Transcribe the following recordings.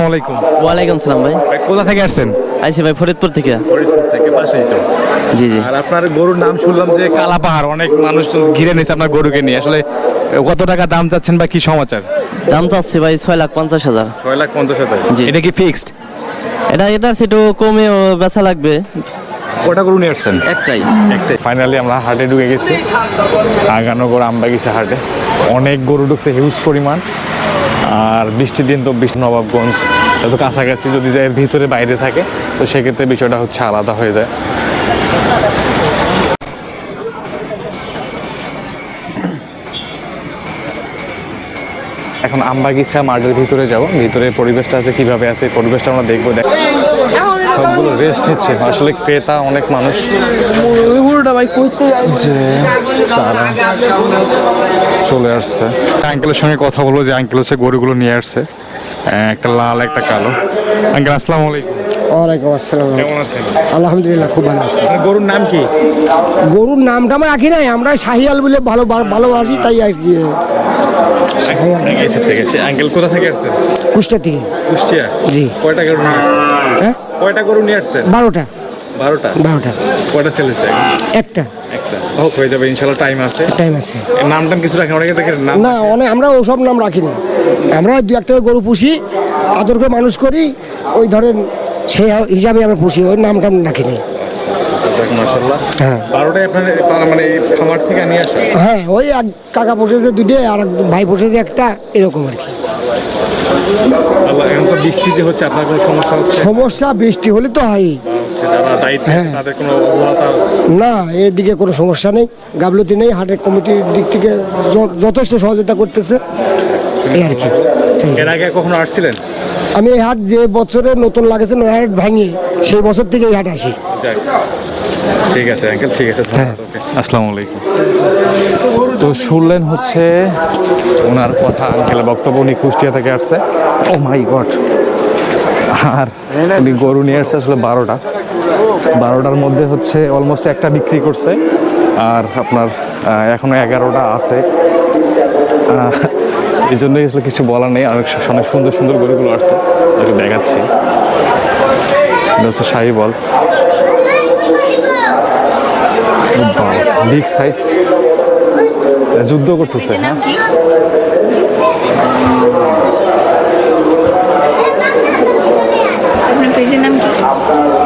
আসসালামাইকুম ওয়ালাইকুম সালাম ভাই। ভাই কোথা থেকে আসছেন? আইসি ভাই ফরিদপুর থেকে। ফরিদপুর থেকে পাশেই তো। জি জি। আর আপনার গরুর নাম শুনলাম যে কালা পাহাড় অনেক মানুষ ঘিরে নিয়েছে আপনার গরুকে নিয়ে। আসলে কত টাকা দাম চাচ্ছেন বা কি সমাচার? দাম চাচ্ছি ভাই ছয় লাখ পঞ্চাশ হাজার। ছয় লাখ পঞ্চাশ হাজার। জি। এটা কি ফিক্সড? এটা এটা সেটু কমে বেচা লাগবে। কটা গরু নিয়ে আসছেন? একটাই। একটাই। ফাইনালি আমরা হাটে ঢুকে গেছি। হাটে। অনেক গরু ঢুকছে হিউজ পরিমাণ। আর বৃষ্টির দিন তো বৃষ্টি নবাবগঞ্জ এত কাছাকাছি যদি ভিতরে বাইরে থাকে, তো সেক্ষেত্রে বিষয়টা হচ্ছে আলাদা হয়ে যায়। এখন আমবাগিচা মাঠের ভিতরে যাব ভিতরে পরিবেশটা আছে কীভাবে আছে, পরিবেশটা আমরা দেখব। দেখ সবগুলো রেস্ট নিচ্ছে। আসলে ক্রেতা অনেক মানুষ। যে তারা চলে আসছে। আঙ্কেলের সঙ্গে কথা বলব যে আঙ্কেল হচ্ছে গরুগুলো নিয়ে আসছে। একটা লাল একটা কালো। আঙ্কেল আসসালামু আলাইকুম। ওয়ালাইকুম আসসালাম। কেমন আছেন? আলহামদুলিল্লাহ খুব ভালো আছি। গরুর নাম কি? গরুর নামটা আমরা রাখি নাই। আমরা শাহিয়াল বলে ভালো ভালোবাসি তাই আর কি। আঙ্কেল কোথা থেকে আসছেন? কুষ্টা থেকে। কুষ্টিয়া? জি। কয়টা গরু হ্যাঁ? কয়টা গরু নিয়ে আসছেন? বারোটা। বারোটা? বারোটা। কয়টা ছেলে একটা। একটা। হোক হয়ে যাবে ইনশাল্লাহ টাইম আছে। টাইম আছে। নাম টাম কিছু রাখেন? অনেকে দেখেন নাম না অনেক আমরা ওসব নাম রাখি না। আমরা দু একটা গরু পুষি আদর করে মানুষ করি ওই ধরেন সেই হিসাবে আমরা পুষি ওই নাম টাম রাখি না। হ্যাঁ। বারোটায় আপনার মানে খামার থেকে নিয়ে আসা হ্যাঁ ওই এক কাকা বসেছে দুটো আর এক ভাই বসেছে একটা এরকম আর কি। আল্লাহ এখন তো বৃষ্টি যে হচ্ছে আপনার কোনো সমস্যা হচ্ছে? সমস্যা বৃষ্টি হলে তো হয় দায়িত্ব হ্যাঁ। না এদিকে কোনো সমস্যা নেই গাবলতি নেই হাটের কমিটির দিক থেকে যথেষ্ট সহযোগিতা করতেছে এই আর কি। এর আগে কখনো আসছিলেন? আমি এই হাট যে বছরে নতুন লাগেছে নয় হাট ভাঙি সেই বছর থেকে এই হাট আসি। ঠিক আছে ঠিক আছে হ্যাঁ। আসসালামু আলাইকুম। তো শুনলেন হচ্ছে ওনার কথা আঙ্কেলের বক্তব্য উনি কুষ্টিয়া থেকে আসছে। ও মাই গড আর উনি গরু নিয়ে আসছে আসলে বারোটা। বারোটার মধ্যে হচ্ছে অলমোস্ট একটা বিক্রি করছে। আর আপনার আহ, এখনও এগারোটা আছে। এই জন্যই আসলে কিছু বলার নেই। অনেক অনেক সুন্দর সুন্দর গরুগুলো আসছে। একটু দেখাচ্ছি। হচ্ছে শাহি বল বিগ সাইজ যুদ্ধ করতেছে হ্যাঁ?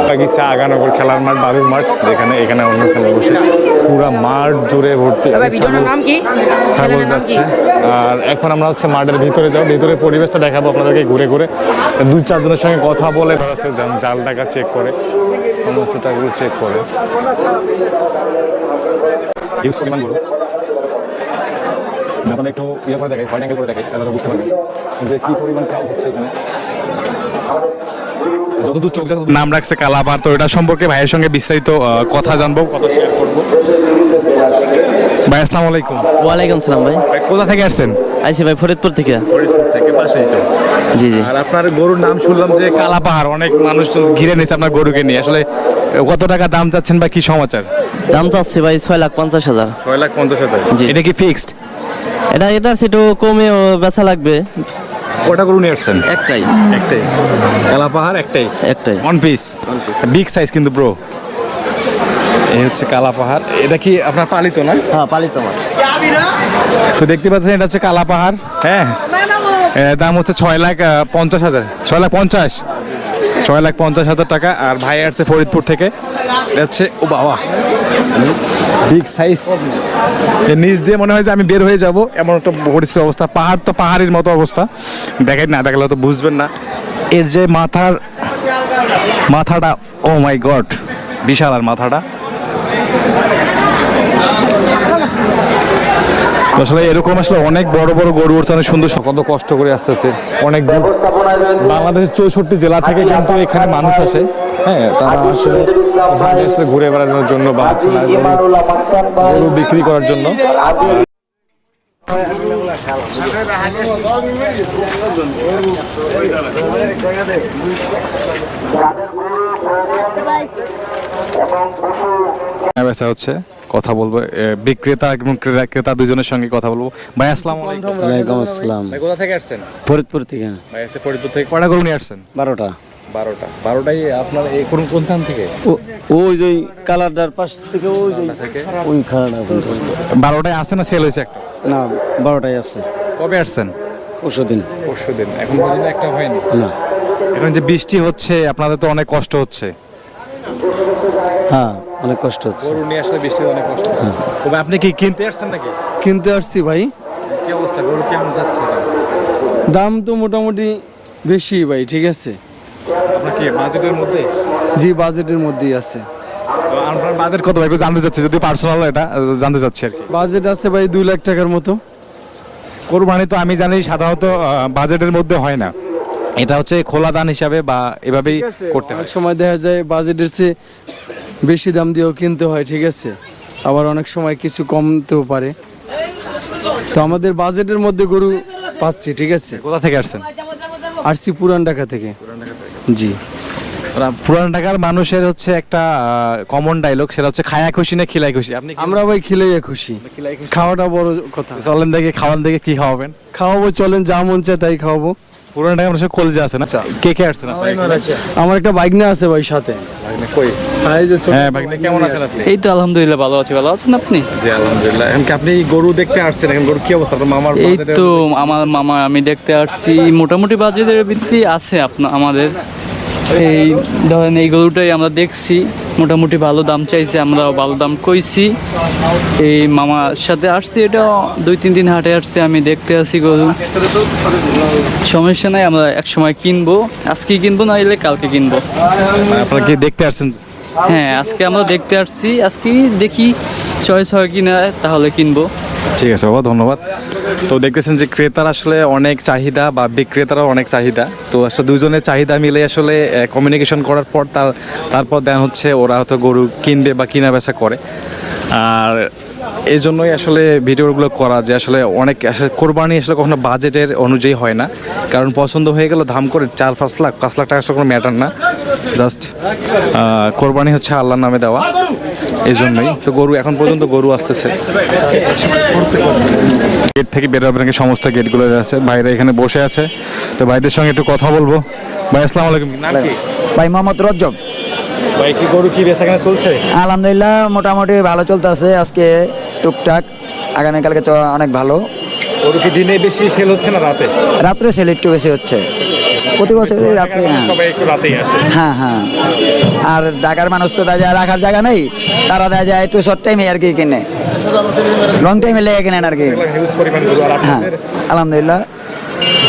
বাগিচা আগানগর খেলার মাঠ বাবুর মাঠ যেখানে এখানে অন্য খেলা বসে পুরা মাঠ জুড়ে ভর্তি। ছাগল- নাম কি? ছাগল চ্যানেলের নাম কি? যাচ্ছে। আর এখন আমরা হচ্ছে মাঠের ভিতরে যাব ভিতরে পরিবেশটা দেখাবো আপনাদেরকে ঘুরে ঘুরে। দুই চারজনের সঙ্গে কথা বলে তারা জাল- জাল টাকা চেক করে সমস্ত টাকাগুলো চেক করে। পরিমাণ আপনারা একটু ইয়ে করে দেখাই পয়েন্ট করে দেখাই তাহলে বুঝতে পারবেন যে কি পরিমাণ ক্রাউড হচ্ছে এখানে। যতদূর চোখ যাচ্ছে নাম রাখছে কালাপার তো এটা সম্পর্কে ভাইয়ের সঙ্গে বিস্তারিত কথা জানব কথা শেয়ার করব। ভাই আসসালামু আলাইকুম। ওয়ালাইকুম সালাম ভাই। কোথা থেকে আসছেন? আইসি ভাই ফরিদপুর থেকে। ফরিদপুর থেকে পাশেই তো। জি জি। আর আপনার গরুর নাম শুনলাম যে কালা পাহাড় অনেক মানুষ ঘিরে নিয়েছে আপনার গরুকে নিয়ে। আসলে কত টাকা দাম চাচ্ছেন বা কি সমাচার? দাম চাচ্ছি ভাই ছয় লাখ পঞ্চাশ হাজার। ছয় লাখ পঞ্চাশ হাজার। জি। এটা কি ফিক্সড এটা এটা সেটু কমে বেচা লাগবে। কটা গরু নিয়ে আসছেন? একটাই। একটাই। কালা পাহাড় একটাই? একটাই। ওয়ান পিস বিগ সাইজ কিন্তু ব্রো এই হচ্ছে কালা পাহাড়। এটা কি আপনার পালিত না? হ্যাঁ পালিত মাছ তো দেখতে পাচ্ছেন এটা হচ্ছে কালা পাহাড়। হ্যাঁ। দাম হচ্ছে ছয় লাখ পঞ্চাশ হাজার। ছয় লাখ পঞ্চাশ। ছয় লাখ পঞ্চাশ হাজার টাকা আর ভাই আসছে ফরিদপুর থেকে। এটা হচ্ছে ও বাবা। বিগ সাইজ নিচ দিয়ে মনে হয় যে আমি বের হয়ে যাব। এমন একটা পরিস্থিতির অবস্থা। পাহাড় তো পাহাড়ের মতো অবস্থা। দেখেন না দেখলে তো বুঝবেন না। এর যে মাথার মাথাটা ও মাই গড বিশাল আর মাথাটা। আসলে এরকম আসলে অনেক বড় বড় গরু উঠছে অনেক সুন্দর কত কষ্ট করে আসতেছে। অনেক দূর। বাংলাদেশের চৌষট্টি জেলা থেকে কিন্তু এখানে মানুষ আসে। হ্যাঁ তারা আসলে এখানে আসলে ঘুরে বেড়ানোর জন্য বা গরু- বিক্রি করার জন্য। বেচা হচ্ছে। কথা বলব বিক্রেতা এবং ক্রেতা- দুজনের সঙ্গে কথা বলব। ভাই আসসালাম আলাইকুম। আসসালাম। ভাই কোথা থেকে আসছেন? ফরিদপুর থেকে। ভাই এসে ফরিদপুর থেকে। কয়টা গরু নিয়ে আসছেন? বারোটা। বারোটা। বারোটাই আপনার এই কোন কোন স্থান থেকে? ওই যে কালারটার পাশ থেকে ওই যে ওই খারাটা বারোটায় আছে না সেল হয়েছে একটা? না বারোটাই আছে। কবে আসছেন? পরশু দিন। পরশু দিন। এখন পর্যন্ত একটা হয়নি? না। এখন যে বৃষ্টি হচ্ছে আপনাদের তো অনেক কষ্ট হচ্ছে। হ্যাঁ। অনেক কষ্ট হচ্ছে। গরু নিয়ে আসলে বৃষ্টিতে অনেক কষ্ট। তবে আপনি কি কিনতে আসছেন নাকি? কিনতে আসছি ভাই। কি অবস্থা? গরু কেমন যাচ্ছে দাম তো মোটামুটি বেশি ভাই ঠিক আছে। আপনার কি বাজেটের মধ্যে? জি বাজেটের মধ্যেই আছে। আপনার বাজেট কত ভাই? জানতে চাচ্ছি যদি পার্সোনাল এটা জানতে চাচ্ছি আর কি। বাজেট আছে ভাই দুই লাখ টাকার মতো। কোরবানি তো আমি জানি সাধারণত বাজেটের মধ্যে হয় না। এটা হচ্ছে খোলা দান হিসাবে বা এভাবেই করতে হয়। সময় দেখা যায় বাজেটের চেয়ে বেশি দাম দিয়েও কিনতে হয় ঠিক আছে? আবার অনেক সময় কিছু কমতেও পারে। তো আমাদের বাজেটের মধ্যে গরু পাচ্ছি ঠিক আছে? কোথা থেকে আসছেন? আসছি পুরান ঢাকা থেকে। জি। পুরান ঢাকার মানুষের হচ্ছে একটা কমন ডায়লগ সেটা হচ্ছে খায়া খুশি না খিলাই খুশি? আপনি আমরা ভাই খেলেই খুশি। খাওয়াটা বড় কথা। চলেন দেখে খাওয়ান দেখে কি খাওয়াবেন। খাওয়াবো চলেন যা মন চায় তাই খাওয়াবো। পুরান ঢাকার মানুষের কলজা আছে না? কে কে আসছে না আমার একটা বাইক না আছে ভাই সাথে। এই যে ছোট হ্যাঁ কেমন আছেন এই তো আলহামদুলিল্লাহ ভালো আছি। ভালো আছেন আপনি? জি আলহামদুলিল্লাহ। আপনি গরু দেখতে আসছেন? এখন গরু কি অবস্থা? আপনার মামার এই তো আমার মামা আমি দেখতে আসছি। মোটামুটি বাজেদের ভিত্তি আছে আপনার আমাদের। এই ধরেন এই গরুটাই আমরা দেখছি মোটামুটি ভালো দাম চাইছে আমরা ভালো দাম কইছি। এই মামার সাথে আসছি এটা দুই তিন দিন হাটে আসছি আমি দেখতে আসি গরু। সমস্যা নাই আমরা এক সময় কিনবো। আজকে কিনবো না এলে কালকে কিনবো। আপনারা কি দেখতে আসছেন? হ্যাঁ আজকে আমরা দেখতে আসছি আজকে দেখি চয়েস হয় কিনা তাহলে কিনবো। ঠিক আছে বাবা, ধন্যবাদ। তো দেখতেছেন যে ক্রেতার আসলে অনেক চাহিদা বা বিক্রেতারও অনেক চাহিদা। তো আসলে দুজনের চাহিদা মিলে আসলে কমিউনিকেশন করার পর তার, তারপর দেন হচ্ছে ওরা হয়তো গরু কিনবে বা কিনা বেচা করে। আর এই জন্যই আসলে ভিডিওগুলো করা যে আসলে অনেক, আসলে কোরবানি আসলে কখনো বাজেটের অনুযায়ী হয় না। কারণ পছন্দ হয়ে গেল দাম করে চার, পাঁচ লাখ পাঁচ লাখ টাকা আসলে কোনো ম্যাটার না। জাস্ট কোরবানি হচ্ছে আল্লাহর নামে দেওয়া। এই জন্যই তো গরু এখন পর্যন্ত গরু আসতেছে। গেট থেকে বেরোবেন নাকি? সমস্ত গেটগুলো আছে। বাইরে এখানে বসে আছে। তো ভাইদের সঙ্গে একটু কথা বলব। ভাই আসসালামু আলাইকুম। নাম কি? ভাই মোহাম্মদ রজ্জব ভাই কি গরু কি বেচা কেনা চলছে? আলহামদুলিল্লাহ মোটামুটি ভালো চলতেছে। আজকে টুকটাক। আগামীকালকে অনেক ভালো। গরু কি দিনে বেশি সেল হচ্ছে না রাতে? রাত্রে সেল একটু বেশি হচ্ছে। প্রতি বছরই রাত্রে হ্যাঁ। সবাই একটু রাতেই আসে। হ্যাঁ হ্যাঁ। আর ঢাকার মানুষ তো দাদা যায় রাখার জায়গা নেই তারা দেখা যায় একটু শর্ট টাইমে আর কি কিনে। লং টাইমে লেগে কিনেন আর কি। হ্যাঁ আলহামদুলিল্লাহ।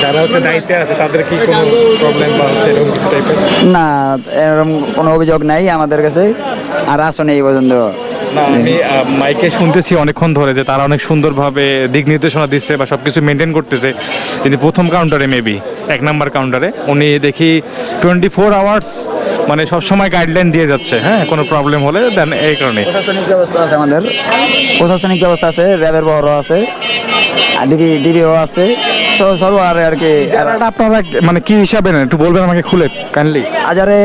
যারা হচ্ছে দায়িত্বে আছে তাদের কি কোনো প্রবলেম বা হচ্ছে এরকম কিছু টাইপের না এরকম কোনো অভিযোগ নাই আমাদের কাছে আর আসনে এই পর্যন্ত। না আমি মাইকে শুনতেছি অনেকক্ষণ ধরে যে তারা অনেক সুন্দরভাবে দিক নির্দেশনা দিচ্ছে বা সব কিছু মেনটেন করতেছে। তিনি প্রথম কাউন্টারে মেবি এক নাম্বার কাউন্টারে উনি দেখি টোয়েন্টি ফোর আওয়ার্স মানে সবসময় গাইডলাইন দিয়ে যাচ্ছে হ্যাঁ কোনো প্রবলেম হলে দেন এই কারণে। প্রশাসনিক ব্যবস্থা আছে আমাদের। প্রশাসনিক ব্যবস্থা আছে র্যাবের বহরও আছে ডিবি ডিবিও আছে। স- সর্ব আর আর কি। আপনারা মানে কি হিসাবে নেন? একটু বলবেন আমাকে খুলে কাইন্ডলি হাজারে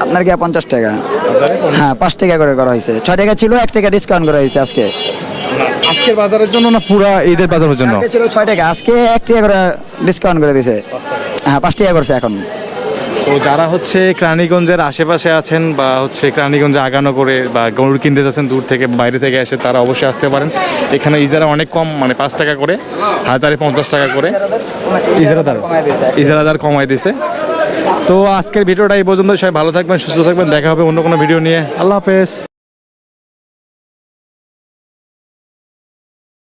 আপনার কি পঞ্চাশ টাকা? হ্যাঁ পাঁচ টাকা করে করা হয়েছে। ছয় টাকা ছিল এক টাকা ডিসকাউন্ট করা হয়েছে আজকে। আজকের বাজারের জন্য না পুরা ঈদের বাজারের জন্য? ছিল ছয় টাকা আজকে এক টাকা করে ডিসকাউন্ট করে দিয়েছে। হ্যাঁ পাঁচ টাকা করছে এখন। তো যারা হচ্ছে ক্রানীগঞ্জের আশেপাশে আছেন বা হচ্ছে ক্রানীগঞ্জে আগানো করে বা গরুর কিনতে যাচ্ছেন দূর থেকে বাইরে থেকে এসে তারা অবশ্যই আসতে পারেন। এখানে ইজারা অনেক কম মানে পাঁচ টাকা করে হাজারে পঞ্চাশ টাকা করে। ইজারাদার কমায় দিয়েছে। ইজারাদার কমাই দিছে তো আজকের ভিডিওটা এই পর্যন্ত সবাই ভালো থাকবেন সুস্থ থাকবেন। দেখা হবে অন্য কোনো ভিডিও নিয়ে। আল্লাহ হাফেজ।